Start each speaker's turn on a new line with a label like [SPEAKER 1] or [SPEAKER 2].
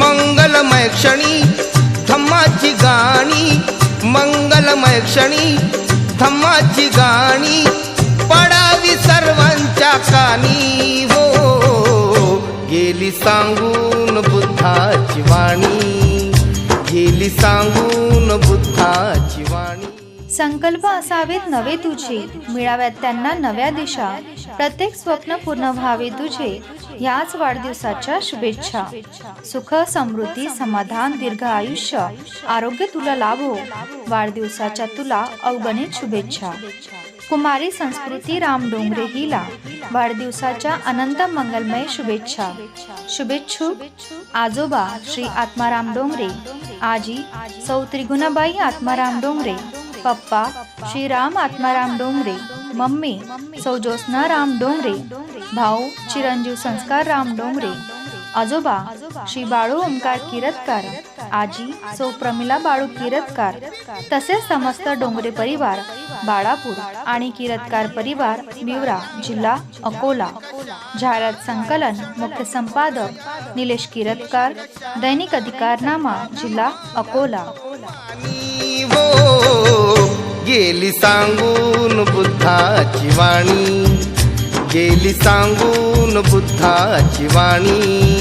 [SPEAKER 1] मंगलमय क्षणी धम्माची गाणी मंगलमय क्षणी धम्माची गाणी पडावी सर्वांच्या कानी हो. गेली सांगून बुद्धाची वाणी गेली सांगून बुद्धाची वाणी.
[SPEAKER 2] संकल्प असावेत नवे तुझे. मिळाव्यात त्यांना नव्या दिशा. प्रत्येक स्वप्न पूर्ण व्हावे तुझे. ह्याच वाढदिवसाच्या शुभेच्छा. सुख समृद्धी समाधान दीर्घ आयुष्य. आरोग्य तुला लाभो. वाढदिवसाच्या तुला अवगणित शुभेच्छा. कुमारी संस्कृती राम डोंगरे हिला. वाढदिवसाच्या अनंत मंगलमय शुभेच्छा. शुभेच्छुक आजोबा श्री आत्माराम डोंगरे. आजी सौ त्रिगुणाबाई आत्माराम डोंगरे. पप्पा श्री राम आत्माराम डोंगरे मम्मी सौ ज्योत्स्ना राम डोंगरे भाऊ चिरंजीव संस्कार राम डोंगरे आजोबा श्री बाळू ओंकार किरतकार आजी सौ प्रमिला बाळू किरतकार तसेच समस्त डोंगरे परिवार बाळापूर आणि किरतकार परिवार बिवरा जिल्हा अकोला. जाहिरात संकलन मुख्य संपादक निलेश किरतकार दैनिक अधिकारनामा जिल्हा अकोला.
[SPEAKER 1] गेली सांगून बुद्धाची वाणी. गेली सांगून बुद्धाची वाणी.